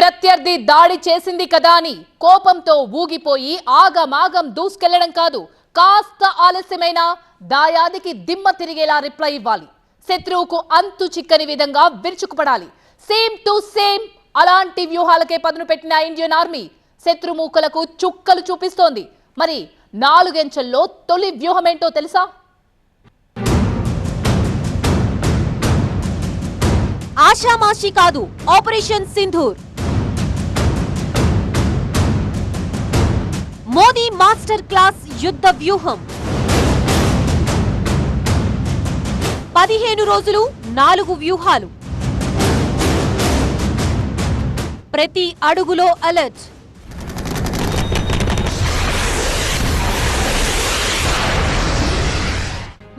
ప్రత్యర్థి దాడి చేసింది కదా అని కోపంతో ఊగిపోయి ఆగమాగం దూసుకెళ్ళడం కాదు. కాస్త ఆలస్యమైన దాయాదికి దిమ్మ తిరిగేలా రిప్లై ఇవ్వాలి. శత్రువుకు అంతు చిక్కని విధంగా విరుచుకుపడాలి. సేమ్ టు సేమ్ అలాంటి వ్యూహాలకే పదును పెట్టిన ఇండియన్ ఆర్మీ శత్రుమూకలకు చుక్కలు చూపిస్తోంది. మరి నాలుగెంచెల్లో తొలి వ్యూహమేంటో తెలుసా? ఆషామాషి కాదు operation Sindoor. Modi master class యుద్ధ వ్యూహం. పదిహేను రోజులు నాలుగు వ్యూహాలు. ప్రతి అడుగులో అలర్ట్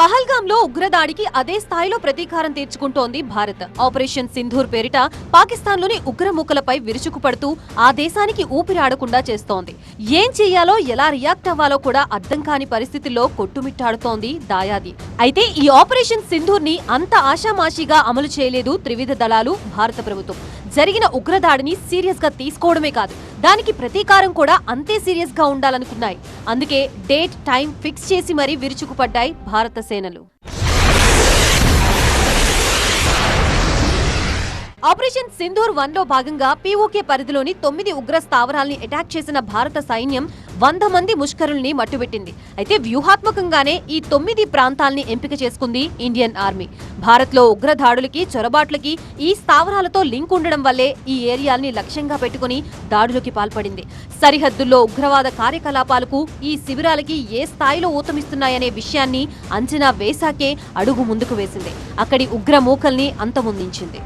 పహల్గాంలో ఉగ్రదాడికి అదే స్థాయిలో ప్రతీకారం తీర్చుకుంటోంది భారత్. ఆపరేషన్ సింధూర్ పేరిట పాకిస్తాన్లోని ఉగ్రముక్కలపై విరుచుకుపడుతూ ఆ దేశానికి ఊపిరాడకుండా చేస్తోంది. ఏం చేయాలో ఎలా రియాక్ట్ అవ్వాలో కూడా అర్థం కాని పరిస్థితుల్లో కొట్టుమిట్టాడుతోంది దాయాది. అయితే ఈ ఆపరేషన్ సింధూర్ని అంత ఆషామాషిగా అమలు చేయలేదు త్రివిధ దళాలు భారత ప్రభుత్వం. జరిగిన ఉగ్రదాడిని సీరియస్గా తీసుకోవడమే కాదు దానికి ప్రతీకారం కూడా అంతే సీరియస్గా ఉండాలనుకున్నాయి. అందుకే డేట్ టైం ఫిక్స్ చేసి మరీ విరుచుకుపడ్డాయి భారత సేనలు. ఆపరేషన్ సింధూర్ వన్లో భాగంగా పీఓకే పరిధిలోని తొమ్మిది ఉగ్ర స్థావరాల్ని అటాక్ చేసిన భారత సైన్యం వంద మంది ముష్కరుల్ని మట్టుబెట్టింది. అయితే వ్యూహాత్మకంగానే ఈ తొమ్మిది ప్రాంతాల్ని ఎంపిక చేసుకుంది ఇండియన్ ఆర్మీ. భారత్లో ఉగ్రదాడులకి ఉగ్ర దాడులకి చొరబాట్లకి ఈ స్థావరాలతో లింక్ ఉండడం వల్లే ఈ ఏరియాల్ని లక్ష్యంగా పెట్టుకుని దాడులకి పాల్పడింది. సరిహద్దుల్లో ఉగ్రవాద కార్యకలాపాలకు ఈ శిబిరాలకి ఏ స్థాయిలో ఊతమిస్తున్నాయనే విషయాన్ని అంచనా వేశాకే అడుగు ముందుకు వేసింది. అక్కడి ఉగ్ర మూకల్ని అంతమొందించింది.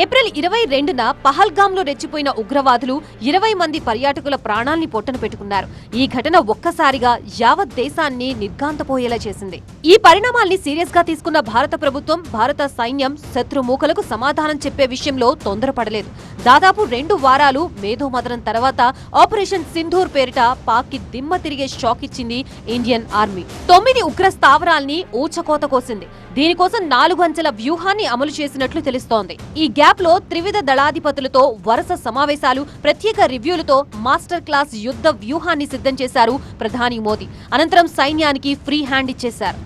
ఏప్రిల్ ఇరవై రెండున పహల్గామ్లో రెచ్చిపోయిన ఉగ్రవాదులు ఇరవై మంది పర్యాటకుల ప్రాణాల్ని పొట్టన పెట్టుకున్నారు. ఈ ఘటన ఒక్కసారిగా యావత్ దేశాన్ని నిర్గాంతపోయేలా చేసింది. ఈ పరిణామాల్ని సీరియస్గా తీసుకున్న భారత ప్రభుత్వం భారత సైన్యం శత్రుమూకలకు సమాధానం చెప్పే విషయంలో తొందరపడలేదు. దాదాపు రెండు వారాలు మేధోమదనం తర్వాత ఆపరేషన్ సింధూర్ పేరిట పాక్కి దిమ్మ తిరిగే షాక్ ఇచ్చింది ఇండియన్ ఆర్మీ. తొమ్మిది ఉగ్ర స్థావరాల్ని ఊచకోత కోసింది. దీనికోసం నాలుగు అంచెల వ్యూహాన్ని అమలు చేసినట్లు తెలుస్తోంది. ఈ గ్యాప్లో త్రివిధ దళాధిపతులతో వరుస సమావేశాలు ప్రత్యేక రివ్యూలతో మాస్టర్ క్లాస్ యుద్ధ వ్యూహాన్ని సిద్ధం చేశారు ప్రధాని మోదీ. అనంతరం సైన్యానికి ఫ్రీ హ్యాండ్ ఇచ్చేశారు.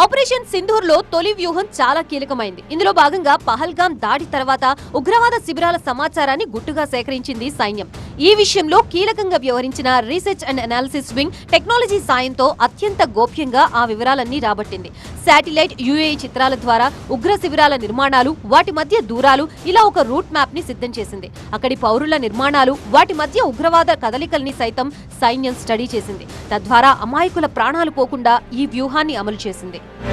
ఆపరేషన్ సింధూర్లో తొలి వ్యూహం చాలా కీలకమైంది. ఇందులో భాగంగా పహల్గాం దాడి తర్వాత ఉగ్రవాద శిబిరాల సమాచారాన్ని గుట్టుగా సేకరించింది సైన్యం. ఈ విషయంలో కీలకంగా వ్యవహరించిన research and analysis wing technology సాయంతో అత్యంత గోప్యంగా ఆ వివరాలన్నీ రాబట్టింది. శాటిలైట్ యుఏఈ చిత్రాల ద్వారా ఉగ్ర శిబిరాల నిర్మాణాలు వాటి మధ్య దూరాలు ఇలా ఒక రూట్ మ్యాప్ని సిద్ధం చేసింది. అక్కడి పౌరుల నిర్మాణాలు వాటి మధ్య ఉగ్రవాద కదలికల్ని సైతం సైన్యం స్టడీ చేసింది. తద్వారా అమాయకుల ప్రాణాలు పోకుండా ఈ వ్యూహాన్ని అమలు చేసింది. day.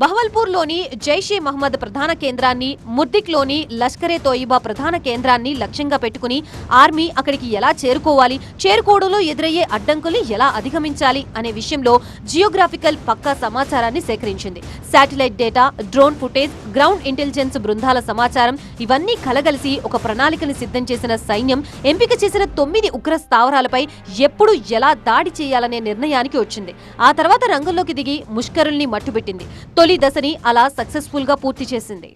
బహవల్పూర్లోని జైషే మహమ్మద్ ప్రధాన కేంద్రాన్ని ముర్దిక్లోని లష్కరే తోయిబా ప్రధాన కేంద్రాన్ని లక్ష్యంగా పెట్టుకుని ఆర్మీ అక్కడికి ఎలా చేరుకోవాలి చేరుకోవడంలో ఎదురయ్యే అడ్డంకుల్ని ఎలా అధిగమించాలి అనే విషయంలో జియోగ్రాఫికల్ పక్కా సమాచారాన్ని సేకరించింది. Satellite data drone footage ground intelligence బృందాల సమాచారం ఇవన్నీ కలగలిసి ఒక ప్రణాళికని సిద్ధం చేసిన సైన్యం ఎంపిక చేసిన తొమ్మిది ఉగ్ర స్థావరాలపై ఎప్పుడు ఎలా దాడి చేయాలనే నిర్ణయానికి వచ్చింది. ఆ తర్వాత రంగంలోకి దిగి ముష్కరుల్ని మట్టుబెట్టింది. తొలి దశని అలా సక్సెస్ఫుల్గా పూర్తి చేసింది.